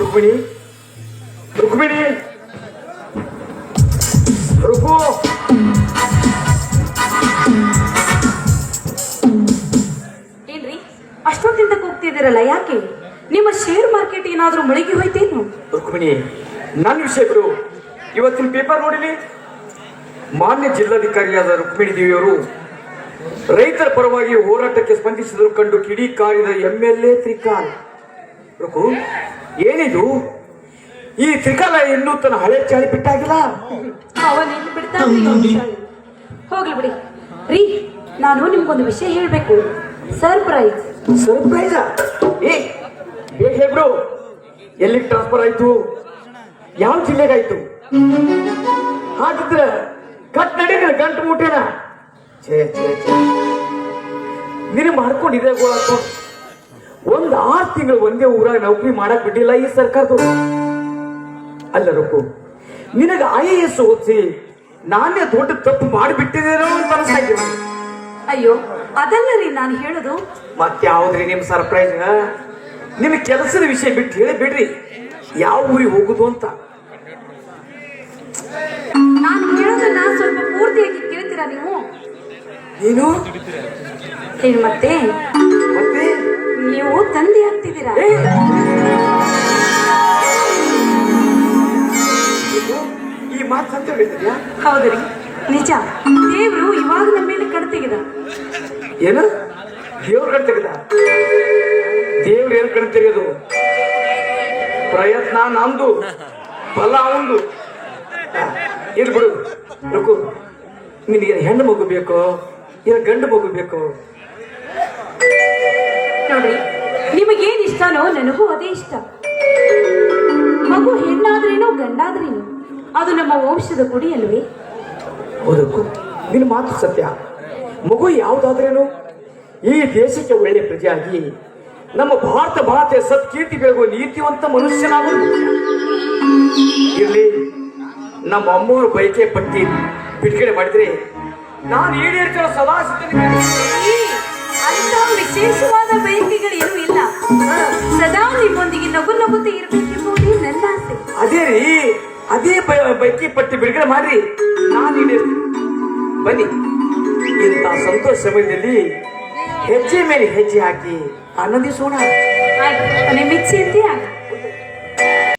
ರುಕ್ಮಿಣಿ. ರುಕ್ಮಿಣಿ. ರುಕು ಏನ್ರಿ? ಅಷ್ಟೊತ್ತಿಂದ ಕೂಗ್ತಿದ್ದೀರಲ್ಲ ಯಾಕೆ? ನಿಮ್ಮ ಶೇರ್ ಮಾರ್ಕೆಟ್ ಏನಾದ್ರೂ ಮುಳುಗಿ ಹೋಯ್ತೇನು? ರುಕ್ಮಿಣಿ ನನ್ನ ವಿಷಯ ಬಿಡು. ಇವತ್ತಿನ ಪೇಪರ್ ನೋಡಿಲಿ? ಮಾನ್ಯ ಜಿಲ್ಲಾಧಿಕಾರಿಯಾದ ರುಕ್ಮಿಣಿ ದೇವಿಯವರು ರೈತರ ಪರವಾಗಿ ಹೋರಾಟಕ್ಕೆ ಸ್ಪಂದಿಸಿದರು ಕಂಡು ಕಿಡಿ ಕಾರಿದ ಎಂ ಎಲ್ ಎ ತ್ರಿಕಾಲ್. ರುಕು ಏನಿದು? ಈ ತ್ರಿಕಾಲ ಇನ್ನೂ ತನ್ನ ಹಳೆ ಚಾಳಿ ಬಿಟ್ಟಾಗಿಲ್ಲ? ಅವನೇನು ಬಿಡ್ತಾನ್ರಿ ಅವ್ನ್ ಹೋಗ್ಲಿ ಬಿಡಿ. ರೀ ನಾನು ನಿಮ್ಗೊಂದು ವಿಷಯ ಹೇಳ್ಬೇಕು. ಸರ್ಪ್ರೈಸ್ ಸರ್ಪ್ರೈಸ್ ಏ ಬೇಗ ಹೇಳ್ಬಿಡು. ಎಲ್ಲಿಗೆ ಟ್ರಾನ್ಸ್ಫರ್ ಆಯ್ತು? ಯಾವ ಜಿಲ್ಲೆಗಾಯ್ತು? ಹಾಗಿದ್ರೆ ಕಟ್ ನಡೀನಿ ಗಂಟು ಮುಟ್ಟೇನ ಛೇ ಛೇ ಛೇ. ನಿನ್ನ ಮಾಡ್ಕೊಂಡಿದೆ ಗೋಳಾತು ಒಂದ್ ಆರ್ ತಿಂಗಳು ಒಂದೇ ಊರಾಗ ನೌಕರಿ ಮಾಡಕ್ ಬಿಟ್ಟಿಲ್ಲ ಈ ಸರ್ಕಾರದವರು. ಅಲ್ಲ ರುಕು ನಿನಗೆ ಐ ಎ ಎಸ್ ಓದಿಸಿ ನಾನೇ ದೊಡ್ಡ ತಪ್ಪು ಮಾಡಿಬಿಟ್ಟಿದ್ದೇನೋ ಅಂತ ಅನ್ಸಾಗಿ ಅಯ್ಯೋ ಅದಲ್ಲ ರೀ ನಾನು ಹೇಳುದು. ಮತ್ತೆ ಯಾವ್ದ್ರಿ ನಿಮ್ ಸರ್ಪ್ರೈಸ್ ನಿಮ್ ಕೆಲಸದ ವಿಷಯ ಬಿಟ್ಟು ಹೇಳಿ ಬಿಡ್ರಿ ಯಾವ ಊರಿಗೆ ಹೋಗುದು ಅಂತ. ನಾನು ಹೇಳೋದನ್ನ ಸ್ವಲ್ಪ ಪೂರ್ತಿಯಾಗಿ ಕೇಳ್ತೀರಾ ನೀವು? ಏನು ಮತ್ತೆ? ನೀವು ತಂದೆ ಆಗ್ತಿದ್ದೀರಾ? ಈ ಮಾತು ಸತ್ಯ ಹೇಳಿದ್ಯಾ? ಹೌದ್ರಿ ನಿಜ. ದೇವ್ರು ಇವಾಗ ನಮ್ಮ ಮೇಲೆ ಕಣ್ತೆಗಿದ ಏನು? ದೇವ್ರ ಕಣ್ ತೆಗೆದ? ದೇವ್ರ ಏನ್ ಕಣ್ ತೆಗೆದು? ಪ್ರಯತ್ನ ನಮ್ದು ಬಲ ಅವಂದು. ಇದು ಬಿಡು. ರುಕು ನಿನಗೆ ಹೆಣ್ಣು ಮಗು ಬೇಕೋ? ಏನು ಗಂಡು ಮಗು ಬೇಕೋ? ನೋಡ್ರಿ ನಿಮಗೇನ್ ಇಷ್ಟನೋ ನನಗೂ ಅದೇ ಇಷ್ಟ. ಮಗು ಹೆಣ್ಣಾದ್ರೇನೋ ಗಂಡಾದ್ರೇನು ಅದು ನಮ್ಮ ವಂಶದ ಕುಡಿ ಅಲ್ವೇ? ಹೌದಕ್ಕೂ ನಿನ್ನ ಮಾತು ಸತ್ಯ. ಮಗು ಯಾವುದಾದ್ರೇನು? ಈ ದೇಶಕ್ಕೆ ಒಳ್ಳೆ ಪ್ರಜೆಯಾಗಿ ನಮ್ಮ ಭಾರತ ಮಾತೆ ಸತ್ಕೀರ್ತಿ ಬೆಳಗುವ ನೀತಿವಂತ ಮನುಷ್ಯನಾಗೋದು ಇರ್ಲಿ ನಮ್ಮ ಅಮ್ಮವ್ರ ಬಯಕೆ ಪಟ್ಟಿ ಬಿಡುಗಡೆ ಮಾಡಿದ್ರೆ ನಾನು ಈಡೇರಿಸಲು ಸದಾ ಅಂತ ವಿಶೇಷವಾದ ಬಯಕೆಗಳೇನೂ ಸದಾ ನಿಮ್ಮೊಂದಿಗೆ ನಗು ನಗುತ್ತಾ ಇರಬೇಕೆಂಬುದೇ ನನ್ನ ಆಸೆ. ಅದೇ ರೀ ಅದೇ ಬೈಕಿ ಪಟ್ಟಿ ಬಿಡುಗಡೆ ಮಾಡ್ರಿ. ನಾನು ಬನ್ನಿ. ಇಂಥ ಸಂತೋಷ ಸಮಯದಲ್ಲಿ ಹೆಜ್ಜೆ ಮೇಲೆ ಹೆಜ್ಜೆ ಹಾಕಿ ಆನಂದಿಸೋಣ. ಆಯ್ತು ನಿಮ್ಮ ಇಚ್ಛೆ ಅಂತೆ ಆಯ್ತು